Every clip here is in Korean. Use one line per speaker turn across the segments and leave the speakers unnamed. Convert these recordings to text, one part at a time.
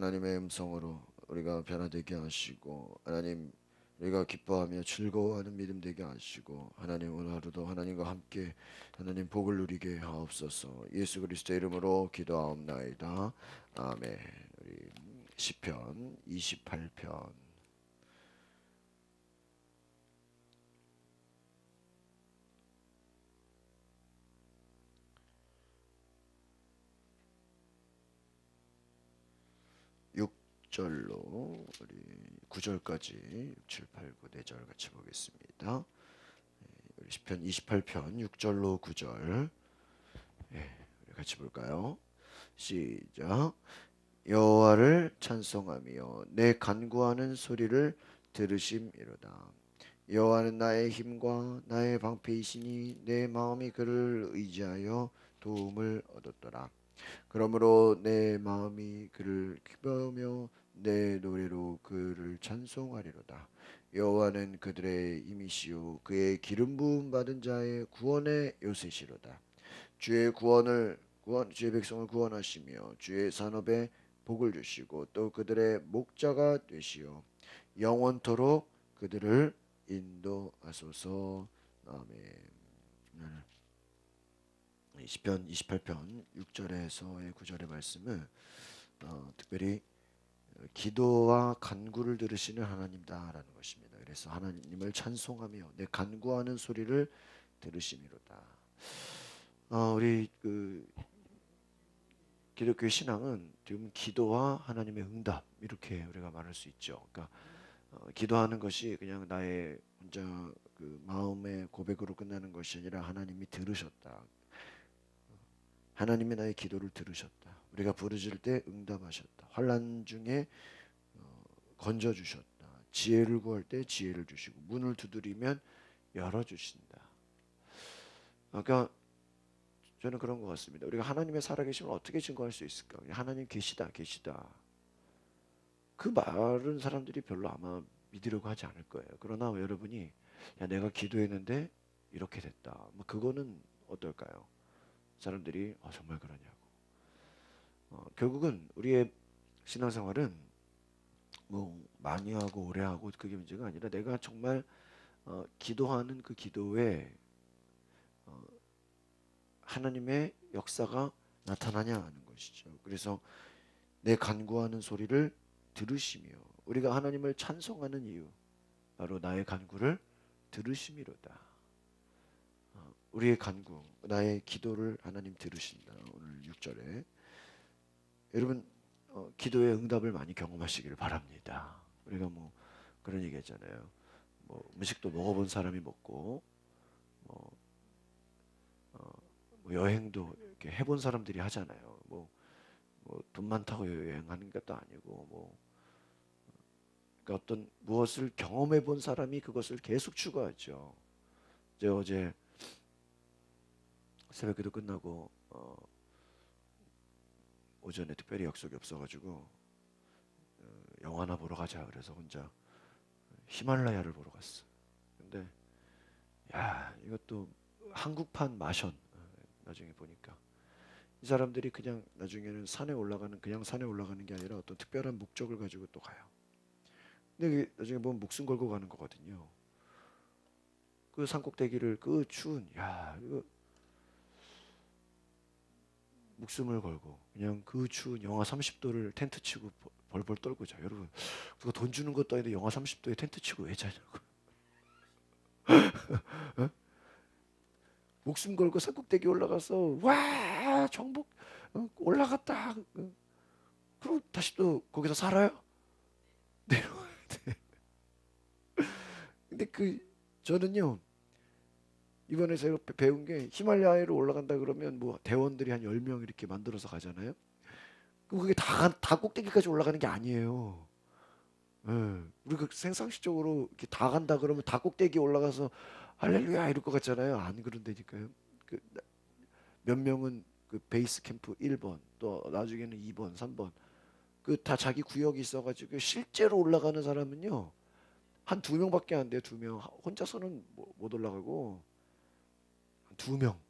하나님의 음성으로 우리가 변화되게 하시고 하나님 우리가 기뻐하며 즐거워하는 믿음 되게 하시고 하나님 오늘 하루도 하나님과 함께 하나님 복을 누리게 하옵소서. 예수 그리스도 이름으로 기도하옵나이다. 아멘. 우리 시편 28편 절로 우리 9절까지 6, 7, 8, 9, 4절 같이 보겠습니다. 예, 우리 시편 28편 6절로 9절 예, 우리 같이 볼까요? 시작 여호와를 찬송하며 내 간구하는 소리를 들으심이로다. 여호와는 나의 힘과 나의 방패이시니 내 마음이 그를 의지하여 도움을 얻었더라. 그러므로 내 마음이 그를 기뻐하며 내 노래로 그를 찬송하리로다. 여호와는 그들의 힘이시요 그의 기름 부음 받은 자의 구원의 요새시로다. 주의 구원을 구원 주의 백성을 구원하시며 주의 산업에 복을 주시고 또 그들의 목자가 되시어 영원토록 그들을 인도하소서. 아멘. 시편 28편 6절에서의 9절의 말씀은 어, 특별히 기도와 간구를 들으시는 하나님다라는 것입니다. 그래서 하나님을 찬송하며 내 간구하는 소리를 들으심이로다. 어, 우리 그 기독교 신앙은 지금 기도와 하나님의 응답 이렇게 우리가 말할 수 있죠. 그러니까 어, 기도하는 것이 그냥 나의 혼자 그 마음의 고백으로 끝나는 것이 아니라 하나님이 들으셨다. 하나님이 나의 기도를 들으셨다. 우리가 부르짖을 때 응답하셨다. 환란 중에 어, 건져 주셨다. 지혜를 구할 때 지혜를 주시고 문을 두드리면 열어 주신다. 그러니까 저는 그런 것 같습니다. 우리가 하나님의 살아계심을 어떻게 증거할 수 있을까? 하나님 계시다, 계시다. 그 말은 사람들이 별로 아마 믿으려고 하지 않을 거예요. 그러나 여러분이 야 내가 기도했는데 이렇게 됐다. 뭐 그거는 어떨까요? 사람들이 어, 정말 그러냐고. 어, 결국은 우리의 신앙생활은 뭐 많이 하고 오래 하고 그게 문제가 아니라 내가 정말 어, 기도하는 그 기도에 어, 하나님의 역사가 나타나냐 하는 것이죠. 그래서 내 간구하는 소리를 들으시며 우리가 하나님을 찬송하는 이유 바로 나의 간구를 들으심이로다. 우리의 간구, 나의 기도를 하나님 들으신다. 오늘 6절에 여러분 어, 기도의 응답을 많이 경험하시기를 바랍니다. 우리가 뭐 그런 얘기했잖아요. 뭐 음식도 먹어본 사람이 먹고 뭐, 어, 뭐 여행도 이렇게 해본 사람들이 하잖아요. 뭐, 뭐 돈 많다고 여행하는 것도 아니고 뭐 그러니까 어떤 무엇을 경험해 본 사람이 그것을 계속 추구하죠. 제 어제 새벽 기도 끝나고 어, 오전에 특별히 약속이 없어가지고 어, 영화나 보러 가자 그래서 혼자 히말라야를 보러 갔어. 근데 야 이것도 한국판 마션 어, 나중에 보니까 이 사람들이 그냥 나중에는 산에 올라가는 그냥 산에 올라가는 게 아니라 어떤 특별한 목적을 가지고 또 가요. 근데 나중에 보면 목숨 걸고 가는 거거든요. 그 산꼭대기를 그 추운 야 이거 목숨을 걸고 그냥 그 추운 영하 30도를 텐트 치고 벌벌 떨고 자. 여러분 그거 돈 주는 것도 아닌데 영하 30도에 텐트 치고 왜 자냐고. 어? 목숨 걸고 산꼭대기 올라가서 와 정복 어? 올라갔다. 어? 그럼 다시 또 거기서 살아요? 내려와야 돼. 근데 그 저는요 이번에 제가 배운 게 히말라야로 올라간다 그러면 뭐 대원들이 한 10명 이렇게 만들어서 가잖아요. 그게 다, 다 꼭대기까지 올라가는 게 아니에요. 예. 우리가 생상식적으로 이렇게 다 간다 그러면 다 꼭대기 올라가서 할렐루야 이럴 것 같잖아요. 안 그런다니까요. 그 몇 명은 그 베이스 캠프 1번 또 나중에는 2번, 3번 그 다 자기 구역이 있어가지고 실제로 올라가는 사람은요 한 두 명밖에 안 돼요. 두 명 혼자서는 못 올라가고 두 명.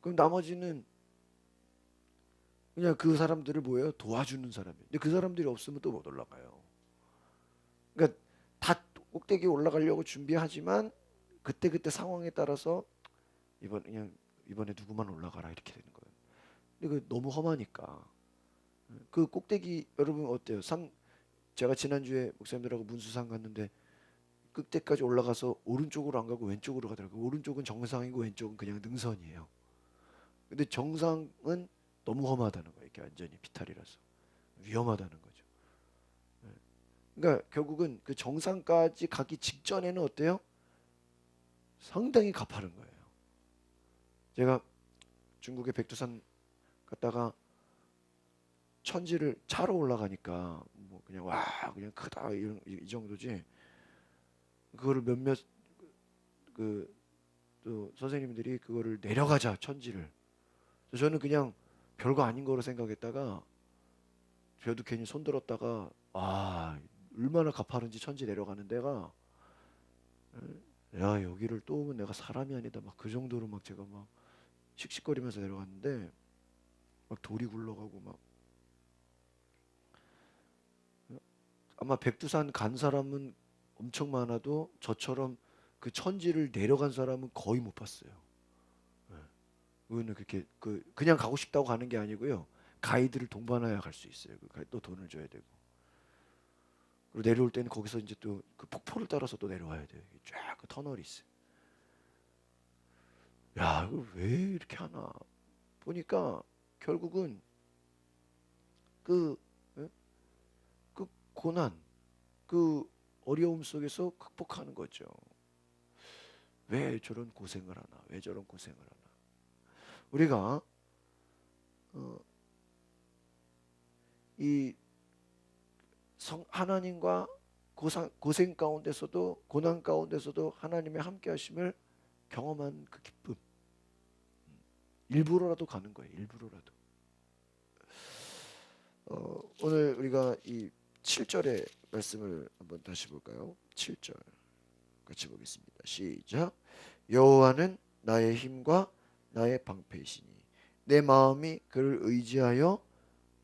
그럼 나머지는 그냥 그 사람들을 뭐예요? 도와주는 사람이에요. 근데 그 사람들이 없으면 또 못 올라가요. 그러니까 다 꼭대기 올라가려고 준비하지만 그때 그때 상황에 따라서 이번 그냥 이번에 누구만 올라가라 이렇게 되는 거예요. 근데 그 너무 험하니까 그 꼭대기 여러분 어때요? 산 제가 지난주에 목사님들하고 문수산 갔는데 끝에까지 올라가서 오른쪽으로 안 가고 왼쪽으로 가더라고요. 오른쪽은 정상이고 왼쪽은 그냥 능선이에요. 근데 정상은 너무 험하다는 거예요. 이게 완전히 비탈이라서 위험하다는 거죠. 네. 그러니까 결국은 그 정상까지 가기 직전에는 어때요? 상당히 가파른 거예요. 제가 중국의 백두산 갔다가 천지를 차로 올라가니까 뭐 그냥 와 그냥 크다 이런 이, 이 정도지 그거를 몇몇 그또 선생님들이 그거를 내려가자 천지를. 저는 그냥 별거 아닌 거로 생각했다가 저도 괜히 손 들었다가 아 얼마나 가파른지 천지 내려가는 데가 야 여기를 또 오면 내가 사람이 아니다. 막 그 정도로 막 제가 막 씩씩거리면서 내려갔는데 막 돌이 굴러가고 막. 아마 백두산 간 사람은 엄청 많아도 저처럼 그 천지를 내려간 사람은 거의 못 봤어요. 예. 그거는 그렇게 그 그냥 가고 싶다고 가는 게 아니고요. 가이드를 동반해야 갈 수 있어요. 그또 돈을 줘야 되고. 그리고 내려올 때는 거기서 이제 또 그 폭포를 따라서 또 내려와야 돼요. 쫙 그 터널이 있어요. 야, 왜 이렇게 하나? 보니까 결국은 그, 예? 그 고난, 그 어려움 속에서 극복하는 거죠. 왜 저런 고생을 하나? 왜 저런 고생을 하나? 우리가 어, 이 성, 하나님과 고상, 고생 가운데서도 고난 가운데서도 하나님의 함께 하심을 경험한 그 기쁨 일부러라도 가는 거예요. 일부러라도. 어, 오늘 우리가 이 7절의 말씀을 한번 다시 볼까요? 7절 같이 보겠습니다. 시작. 여호와는 나의 힘과 나의 방패이시니 내 마음이 그를 의지하여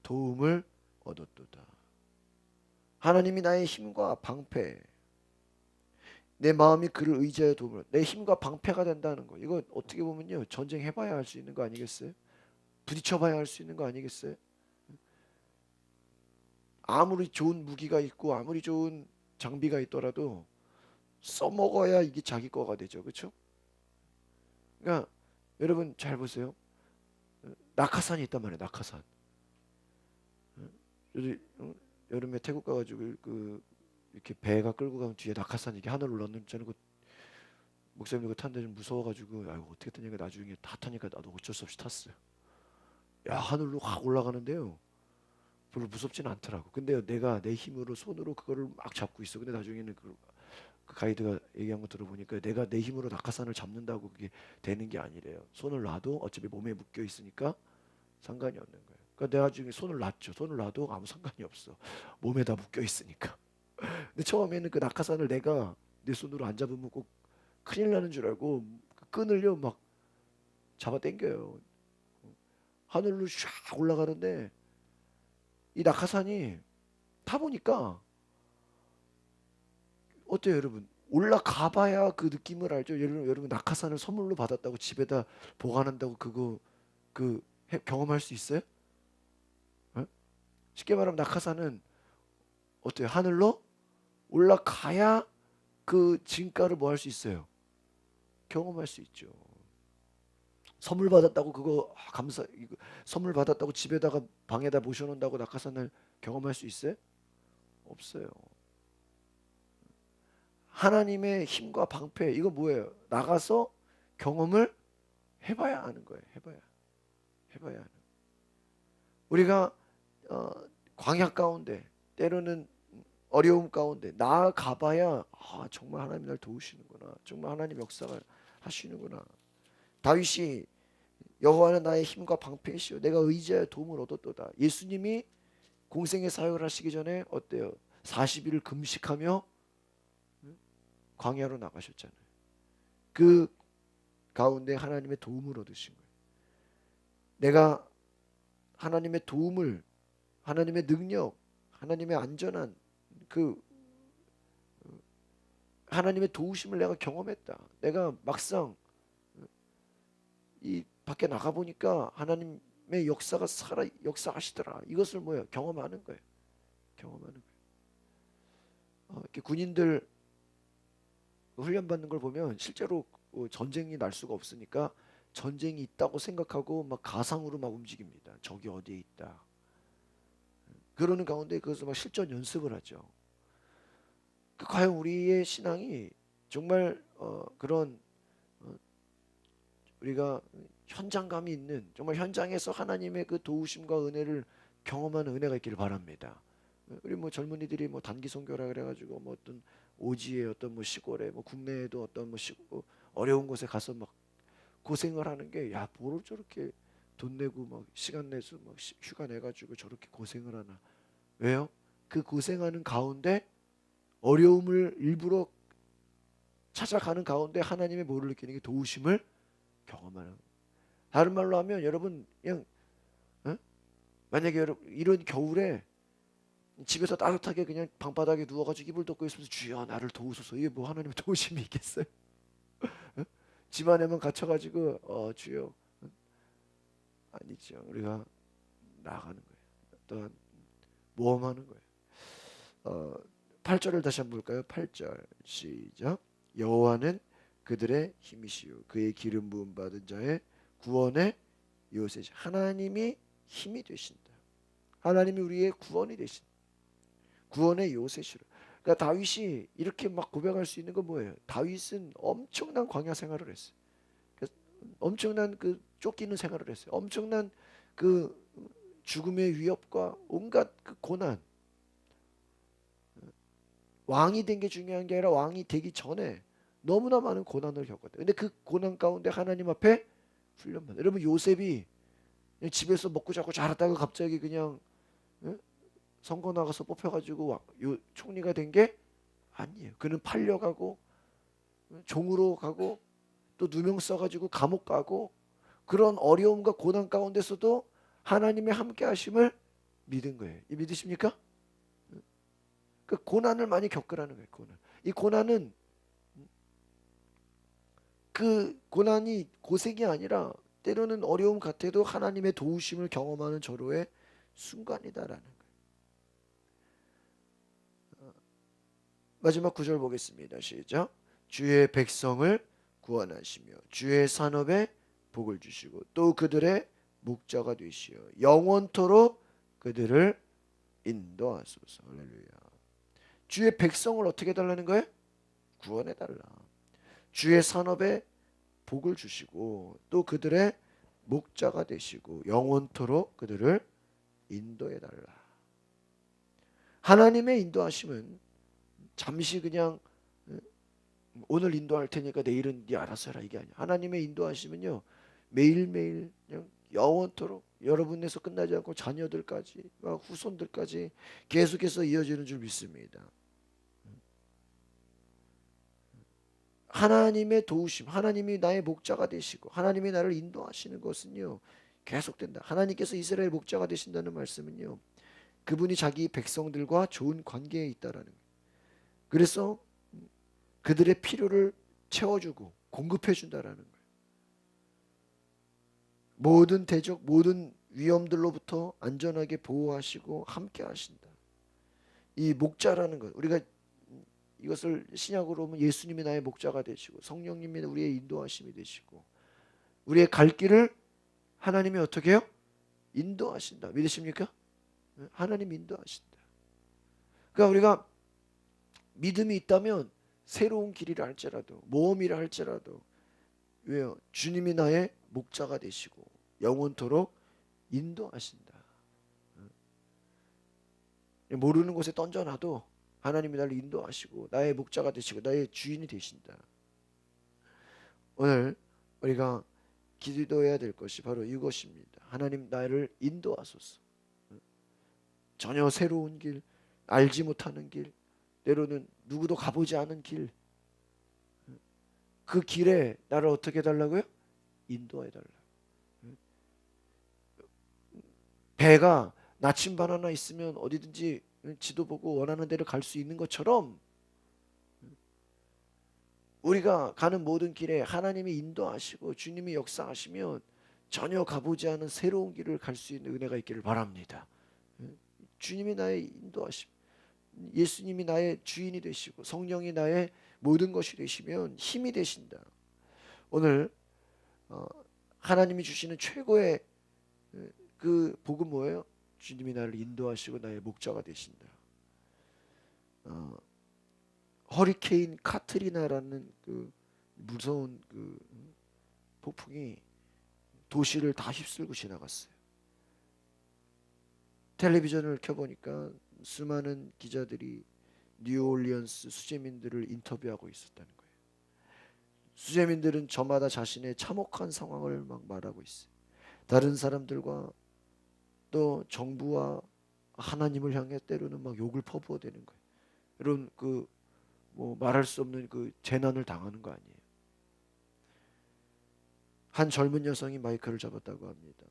도움을 얻었도다. 하나님이 나의 힘과 방패. 내 마음이 그를 의지하여 도움을 내 힘과 방패가 된다는 거. 이거 어떻게 보면요 전쟁 해 봐야 할 수 있는 거 아니겠어요? 부딪혀 봐야 할 수 있는 거 아니겠어요? 아무리 좋은 무기가 있고 아무리 좋은 장비가 있더라도 써먹어야 이게 자기 거가 되죠, 그렇죠? 그러니까 여러분 잘 보세요. 낙하산이 있단 말이에요, 낙하산. 여름에 태국 가가지고 그 이렇게 배가 끌고 가면 뒤에 낙하산 이게 하늘 올랐는 저는 그 목사님 이거 타는데 좀 무서워가지고 아이고 어떻게 타니까 나중에 다 타니까 나도 어쩔 수 없이 탔어요. 야 하늘로 확 올라가는데요. 별로 무섭지는 않더라고. 근데 내가 내 힘으로 손으로 그거를 막 잡고 있어. 근데 나중에는 그, 그 가이드가 얘기한 거 들어보니까 내가 내 힘으로 낙하산을 잡는다고 그게 되는 게 아니래요. 손을 놔도 어차피 몸에 묶여 있으니까 상관이 없는 거예요. 그러니까 내가 지금 손을 놨죠. 손을 놔도 아무 상관이 없어. 몸에 다 묶여 있으니까. 근데 처음에는 그 낙하산을 내가 내 손으로 안 잡으면 꼭 큰일 나는 줄 알고 그 끈을요 막 잡아 당겨요. 하늘로 샥 올라가는데 이 낙하산이 타 보니까 어때요, 여러분? 올라가 봐야 그 느낌을 알죠. 여러분, 여러분 낙하산을 선물로 받았다고 집에다 보관한다고 그거 그 해- 경험할 수 있어요? 어? 쉽게 말하면 낙하산은 어때요? 하늘로 올라가야 그 진가를 뭐 할 수 있어요? 경험할 수 있죠. 선물 받았다고 그거 아, 감사 이거 선물 받았다고 집에다가 방에다 모셔놓는다고 낙하산을 경험할 수 있어요? 없어요. 하나님의 힘과 방패 이거 뭐예요? 나가서 경험을 해봐야 하는 거예요. 해봐야 해봐야 하는. 우리가 어, 광야 가운데 때로는 어려움 가운데 나아가봐야 아, 정말 하나님 날 도우시는구나. 정말 하나님 역사가 하시는구나. 다윗이 여호와는 나의 힘과 방패이시오. 내가 의지하여 도움을 얻었도다. 예수님이 공생의 사역을 하시기 전에 어때요? 40일을 금식하며 광야로 나가셨잖아요. 그 가운데 하나님의 도움을 얻으신 거예요. 내가 하나님의 도움을 하나님의 능력 하나님의 안전한 그 하나님의 도우심을 내가 경험했다. 내가 막상 이 밖에 나가 보니까 하나님의 역사가 살아 역사하시더라. 이것을 뭐야 경험하는 거예요. 경험하는 거예요. 어, 이렇게 군인들 훈련 받는 걸 보면 실제로 어, 전쟁이 날 수가 없으니까 전쟁이 있다고 생각하고 막 가상으로 막 움직입니다. 적이 어디에 있다. 그러는 가운데 그것을 막 실전 연습을 하죠. 그 과연 우리의 신앙이 정말 어, 그런 어, 우리가 현장감이 있는 정말 현장에서 하나님의 그 도우심과 은혜를 경험하는 은혜가 있기를 바랍니다. 우리 뭐 젊은이들이 뭐 단기 선교라 그래가지고 뭐 어떤 오지에 어떤 뭐 시골에 뭐 국내에도 어떤 뭐 시, 뭐 어려운 곳에 가서 막 고생을 하는 게 야 뭐를 저렇게 돈 내고 막 시간 내서 막 시- 휴가 내가지고 저렇게 고생을 하나 왜요? 그 고생하는 가운데 어려움을 일부러 찾아가는 가운데 하나님의 뭐를 느끼는 게 도우심을 경험하는. 다른 말로 하면 여러분 그냥 어? 만약에 여러분 이런 겨울에 집에서 따뜻하게 그냥 방바닥에 누워가지고 이불 덮고 있으면서 주여 나를 도우소서 이게 뭐 하나님의 도우심이 있겠어요? 어? 집 안에만 갇혀가지고 어 주여 어? 아니죠 우리가 나가는 거예요 또한 모험하는 거예요 어 8절을 다시 한번 볼까요 8절 시작 여호와는 그들의 힘이시요 그의 기름 부음 받은 자의 구원의 요새 하나님이 힘이 되신다 하나님이 우리의 구원이 되신다 구원의 요새시로. 그러니까 다윗이 이렇게 막 고백할 수 있는 건 뭐예요? 다윗은 엄청난 광야 생활을 했어요. 엄청난 그 쫓기는 생활을 했어요. 엄청난 그 죽음의 위협과 온갖 그 고난. 왕이 된 게 중요한 게 아니라 왕이 되기 전에 너무나 많은 고난을 겪었다. 근데 그 고난 가운데 하나님 앞에 훈련받아. 여러분 요셉이 집에서 먹고 자고 자랐다가 갑자기 그냥 예? 선거 나가서 뽑혀가지고 총리가 된 게 아니에요. 그는 팔려가고 종으로 가고 또 누명 써가지고 감옥 가고 그런 어려움과 고난 가운데서도 하나님의 함께 하심을 믿은 거예요. 이 믿으십니까? 그 고난을 많이 겪으라는 거예요. 고난. 이 고난은 그 고난이 고생이 아니라 때로는 어려움 같아도 하나님의 도우심을 경험하는 절호의 순간이다라는 거예요. 마지막 구절 보겠습니다. 시작. 주의 백성을 구원하시며 주의 산업에 복을 주시고 또 그들의 목자가 되시어 영원토록 그들을 인도하소서. 할렐루야. 주의 백성을 어떻게 달라는 거예요? 구원해 달라. 주의 산업에 복을 주시고 또 그들의 목자가 되시고 영원토록 그들을 인도해 달라. 하나님의 인도하심은 잠시 그냥 어, 오늘 인도할 테니까 내일은 네 알아서 해라 이게 아니야. 하나님의 인도하시면요 매일매일 그냥 영원토록 여러분에서 끝나지 않고 자녀들까지 막 후손들까지 계속해서 이어지는 줄 믿습니다. 하나님의 도우심, 하나님이 나의 목자가 되시고 하나님이 나를 인도하시는 것은요 계속된다. 하나님께서 이스라엘 목자가 되신다는 말씀은요 그분이 자기 백성들과 좋은 관계에 있다라는. 그래서 그들의 필요를 채워주고 공급해 준다라는. 모든 대적, 모든 위험들로부터 안전하게 보호하시고 함께 하신다. 이 목자라는 것, 우리가 이것을 신약으로 보면 예수님이 나의 목자가 되시고 성령님이 우리의 인도하심이 되시고 우리의 갈 길을 하나님이 어떻게 해요? 인도하신다. 믿으십니까? 하나님 인도하신다. 그러니까 우리가 믿음이 있다면 새로운 길이라 할지라도 모험이라 할지라도 왜요? 주님이 나의 목자가 되시고 영원토록 인도하신다. 모르는 곳에 던져놔도 하나님이 나를 인도하시고 나의 목자가 되시고 나의 주인이 되신다. 오늘 우리가 기도해야 될 것이 바로 이것입니다. 하나님 나를 인도하소서. 전혀 새로운 길, 알지 못하는 길, 때로는 누구도 가보지 않은 길. 그 길에 나를 어떻게 해달라고요? 인도해 달라. 배가 나침반 하나 있으면 어디든지 지도 보고 원하는 데를 갈수 있는 것처럼 우리가 가는 모든 길에 하나님이 인도하시고 주님이 역사하시면 전혀 가보지 않은 새로운 길을 갈 수 있는 은혜가 있기를 바랍니다. 주님이 나의 인도하심, 예수님이 나의 주인이 되시고 성령이 나의 모든 것이 되시면 힘이 되신다. 오늘 어, 하나님이 주시는 최고의 어, 그 복은 뭐예요? 주님이 나를 인도하시고 나의 목자가 되신다. 어, 허리케인 카트리나라는 그 무서운 그 폭풍이 도시를 다 휩쓸고 지나갔어요. 텔레비전을 켜보니까 수많은 기자들이 뉴올리언스 수재민들을 인터뷰하고 있었다는 거예요. 수재민들은 저마다 자신의 참혹한 상황을 막 말하고 있어요. 다른 사람들과 또 정부와 하나님을 향해 때로는 막 욕을 퍼부어 대는 거예요. 여러분 그뭐 말할 수 없는 그 재난을 당하는 거 아니에요. 한 젊은 여성이 마이크를 잡았다고 합니다.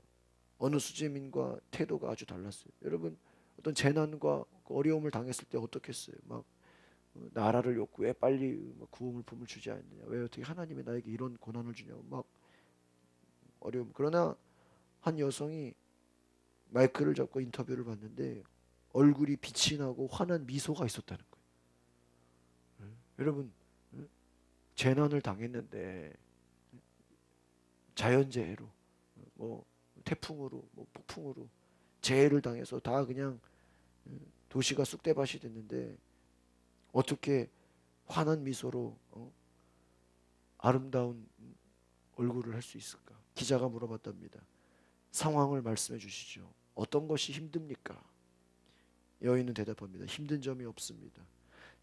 어느 수재민과 태도가 아주 달랐어요. 여러분 어떤 재난과 그 어려움을 당했을 때 어떻겠어요? 막 어, 나라를 욕구 왜 빨리 막 구원을 품을 주지 않느냐? 왜 어떻게 하나님이 나에게 이런 고난을 주냐고 막 어려움. 그러나 한 여성이 마이크를 잡고 인터뷰를 봤는데 얼굴이 빛이 나고 환한 미소가 있었다는 거예요. 여러분 재난을 당했는데 자연재해로 뭐 태풍으로 뭐 폭풍으로 재해를 당해서 다 그냥 도시가 쑥대밭이 됐는데 어떻게 환한 미소로 어? 아름다운 얼굴을 할 수 있을까? 기자가 물어봤답니다. 상황을 말씀해 주시죠. 어떤 것이 힘듭니까? 여인은 대답합니다. 힘든 점이 없습니다.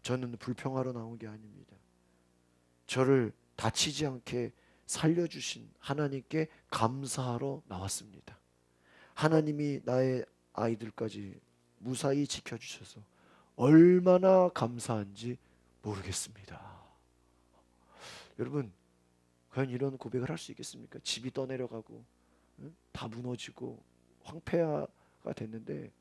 저는 불평하러 나온 게 아닙니다. 저를 다치지 않게 살려주신 하나님께 감사하러 나왔습니다. 하나님이 나의 아이들까지 무사히 지켜주셔서 얼마나 감사한지 모르겠습니다. 여러분, 과연 이런 고백을 할 수 있겠습니까? 집이 떠내려가고 응? 다 무너지고 황폐화가 됐는데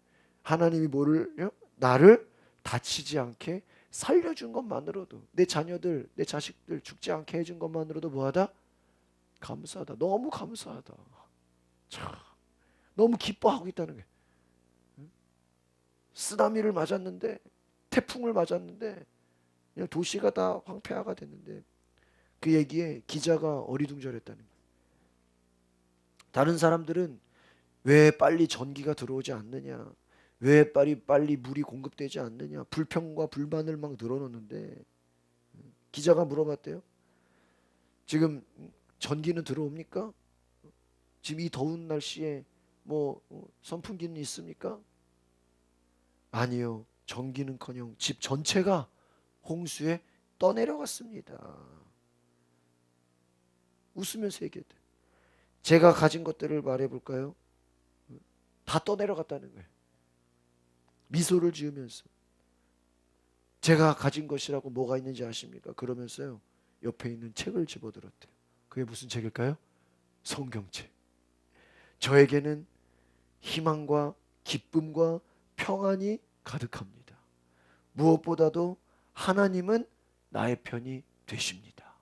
하나님이 뭐를 나를 다치지 않게 살려준 것만으로도 내 자녀들, 내 자식들 죽지 않게 해준 것만으로도 뭐하다? 감사하다. 너무 감사하다. 참, 너무 기뻐하고 있다는 게. 쓰나미를 맞았는데 태풍을 맞았는데 그냥 도시가 다 황폐화가 됐는데 그 얘기에 기자가 어리둥절했다는 거예요. 다른 사람들은 왜 빨리 전기가 들어오지 않느냐? 왜 빨리 빨리 물이 공급되지 않느냐? 불평과 불만을 막 늘어놓는데 기자가 물어봤대요. 지금 전기는 들어옵니까? 지금 이 더운 날씨에 뭐 선풍기는 있습니까? 아니요. 전기는커녕 집 전체가 홍수에 떠내려갔습니다. 웃으면서 얘기했대. 제가 가진 것들을 말해 볼까요? 다 떠내려갔다는 거예요. 미소를 지으면서 제가 가진 것이라고 뭐가 있는지 아십니까? 그러면서요. 옆에 있는 책을 집어들었대요. 그게 무슨 책일까요? 성경책. 저에게는 희망과 기쁨과 평안이 가득합니다. 무엇보다도 하나님은 나의 편이 되십니다.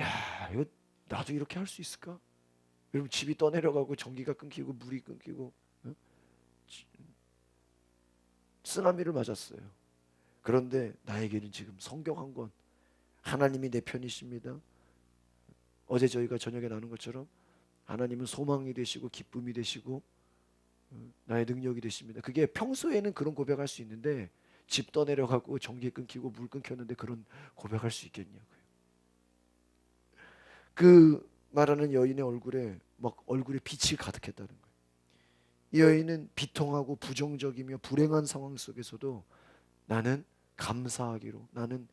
야, 이거 나도 이렇게 할 수 있을까? 여러분 집이 떠내려가고 전기가 끊기고 물이 끊기고 어? 쓰나미를 맞았어요. 그런데 나에게는 지금 성경 한 권 하나님이 내 편이십니다. 어제 저희가 저녁에 나눈 것처럼 하나님은 소망이 되시고 기쁨이 되시고 어, 나의 능력이 되십니다. 그게 평소에는 그런 고백할 수 있는데 집 떠내려가고 전기 끊기고 물 끊겼는데 그런 고백할 수 있겠냐고요. 그 말하는 여인의 얼굴에 막 얼굴에 빛이 가득했다는 거예요. 이 여인은 비통하고 부정적이며 불행한 상황 속에서도 나는 감사하기로 나는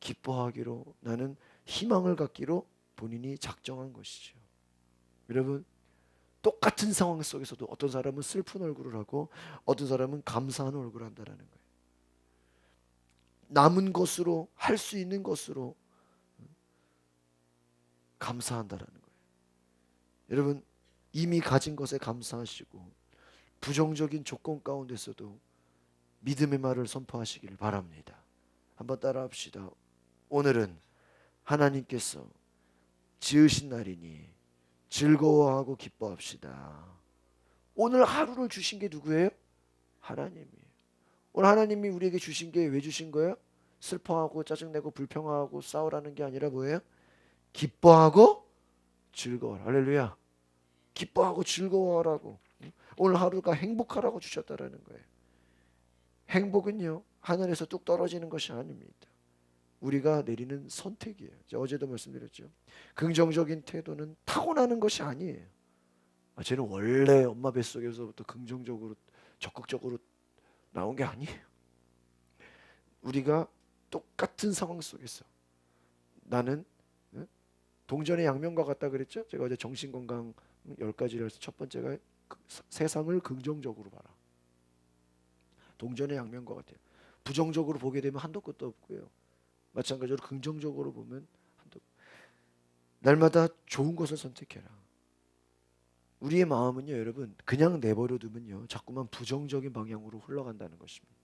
기뻐하기로 나는 희망을 갖기로 본인이 작정한 것이죠. 여러분 똑같은 상황 속에서도 어떤 사람은 슬픈 얼굴을 하고 어떤 사람은 감사한 얼굴을 한다라는 거예요. 남은 것으로 할 수 있는 것으로 감사한다라는 거예요. 여러분 이미 가진 것에 감사하시고 부정적인 조건 가운데서도 믿음의 말을 선포하시기를 바랍니다. 한번 따라합시다. 오늘은 하나님께서 지으신 날이니 즐거워하고 기뻐합시다. 오늘 하루를 주신 게 누구예요? 하나님이에요. 오늘 하나님이 우리에게 주신 게 왜 주신 거예요? 슬퍼하고 짜증내고 불평하고 싸우라는 게 아니라 뭐예요? 기뻐하고 즐거워. 할렐루야. 기뻐하고 즐거워하라고. 오늘 하루가 행복하라고 주셨다라는 거예요. 행복은요 하늘에서 뚝 떨어지는 것이 아닙니다. 우리가 내리는 선택이에요. 어제도 말씀드렸죠. 긍정적인 태도는 타고나는 것이 아니에요. 아, 쟤는 원래 엄마 뱃속에서부터 긍정적으로 적극적으로 나온 게 아니에요. 우리가 똑같은 상황 속에서 나는 예? 동전의 양면과 같다 그랬죠? 제가 어제 정신 건강 열 가지를 해서 첫 번째가 그 세상을 긍정적으로 봐라. 동전의 양면과 같아요. 부정적으로 보게 되면 한도 끝도 없고요. 마찬가지로 긍정적으로 보면 한도 날마다 좋은 것을 선택해라. 우리의 마음은요, 여러분, 그냥 내버려 두면요, 자꾸만 부정적인 방향으로 흘러간다는 것입니다.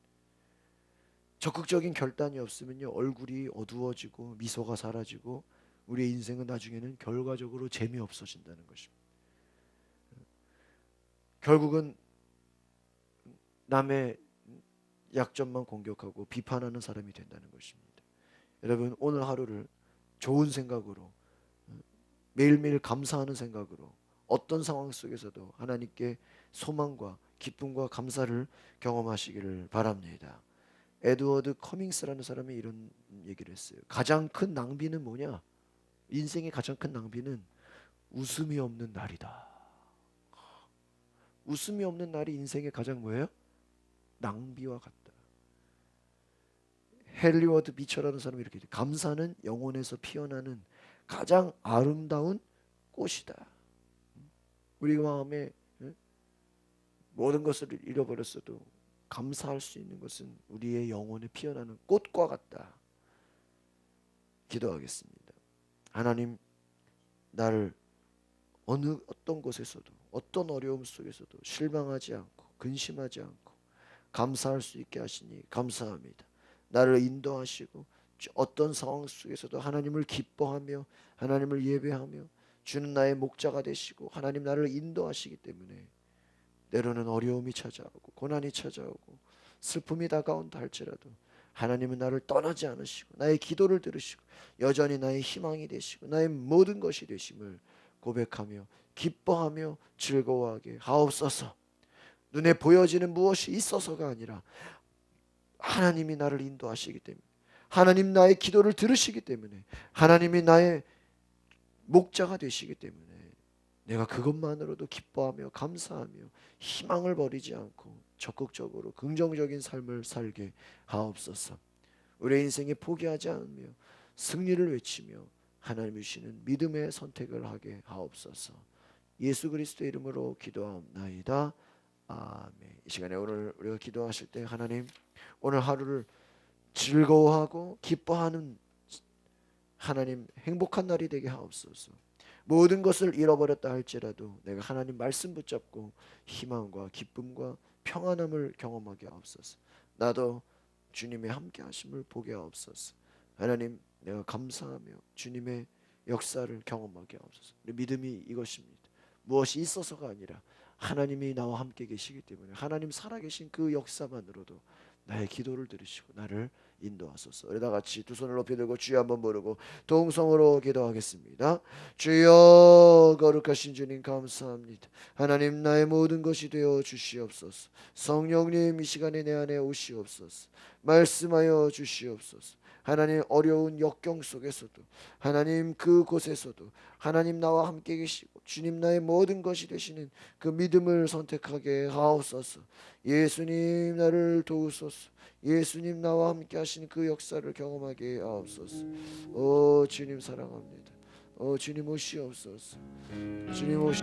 적극적인 결단이 없으면요, 얼굴이 어두워지고 미소가 사라지고 우리의 인생은 나중에는 결과적으로 재미없어진다는 것입니다. 결국은 남의 약점만 공격하고 비판하는 사람이 된다는 것입니다. 여러분 오늘 하루를 좋은 생각으로 매일매일 감사하는 생각으로 어떤 상황 속에서도 하나님께 소망과 기쁨과 감사를 경험하시기를 바랍니다. 에드워드 커밍스라는 사람이 이런 얘기를 했어요. 가장 큰 낭비는 뭐냐? 인생의 가장 큰 낭비는 웃음이 없는 날이다. 웃음이 없는 날이 인생의 가장 뭐예요? 낭비와 같다. 헨리워드 미처라는 사람이 이렇게. 감사는 영혼에서 피어나는 가장 아름다운 꽃이다. 우리 마음에 예? 모든 것을 잃어버렸어도 감사할 수 있는 것은 우리의 영혼에 피어나는 꽃과 같다. 기도하겠습니다. 하나님 나를 어느 어떤 곳에서도 어떤 어려움 속에서도 실망하지 않고 근심하지 않고 감사할 수 있게 하시니 감사합니다. 나를 인도하시고 어떤 상황 속에서도 하나님을 기뻐하며 하나님을 예배하며 주는 나의 목자가 되시고 하나님 나를 인도하시기 때문에 때로는 어려움이 찾아오고 고난이 찾아오고 슬픔이 다가온다 할지라도 하나님은 나를 떠나지 않으시고 나의 기도를 들으시고 여전히 나의 희망이 되시고 나의 모든 것이 되심을 고백하며 기뻐하며 즐거워하게 하옵소서. 눈에 보여지는 무엇이 있어서가 아니라 하나님이 나를 인도하시기 때문에 하나님 나의 기도를 들으시기 때문에 하나님이 나의 목자가 되시기 때문에 내가 그것만으로도 기뻐하며 감사하며 희망을 버리지 않고 적극적으로 긍정적인 삶을 살게 하옵소서. 우리의 인생에 포기하지 않으며 승리를 외치며 하나님 주시는 믿음의 선택을 하게 하옵소서. 예수 그리스도의 이름으로 기도하옵나이다. 아멘. 이 시간에 오늘 우리가 기도하실 때 하나님 오늘 하루를 즐거워하고 기뻐하는 하나님 행복한 날이 되게 하옵소서. 모든 것을 잃어버렸다 할지라도 내가 하나님 말씀 붙잡고 희망과 기쁨과 평안함을 경험하게 하옵소서. 나도 주님의 함께 하심을 보게 하옵소서. 하나님 내가 감사하며 주님의 역사를 경험하게 하옵소서. 믿음이 이것입니다. 무엇이 있어서가 아니라 하나님이 나와 함께 계시기 때문에 하나님 살아계신 그 역사만으로도 나의 기도를 들으시고 나를 인도하소서. 우리 다 같이 두 손을 높이 들고 주여 한번 부르고 동성으로 기도하겠습니다. 주여 거룩하신 주님 감사합니다. 하나님 나의 모든 것이 되어 주시옵소서. 성령님 이 시간에 내 안에 오시옵소서. 말씀하여 주시옵소서. 하나님 어려운 역경 속에서도 하나님 그곳에서도 하나님 나와 함께 계시고 주님 나의 모든 것이 되시는 그 믿음을 선택하게 하옵소서. 예수님 나를 도우소서. 예수님 나와 함께 하신 그 역사를 경험하게 하옵소서. 오 주님 사랑합니다. 오 주님 오시옵소서. 주님 오시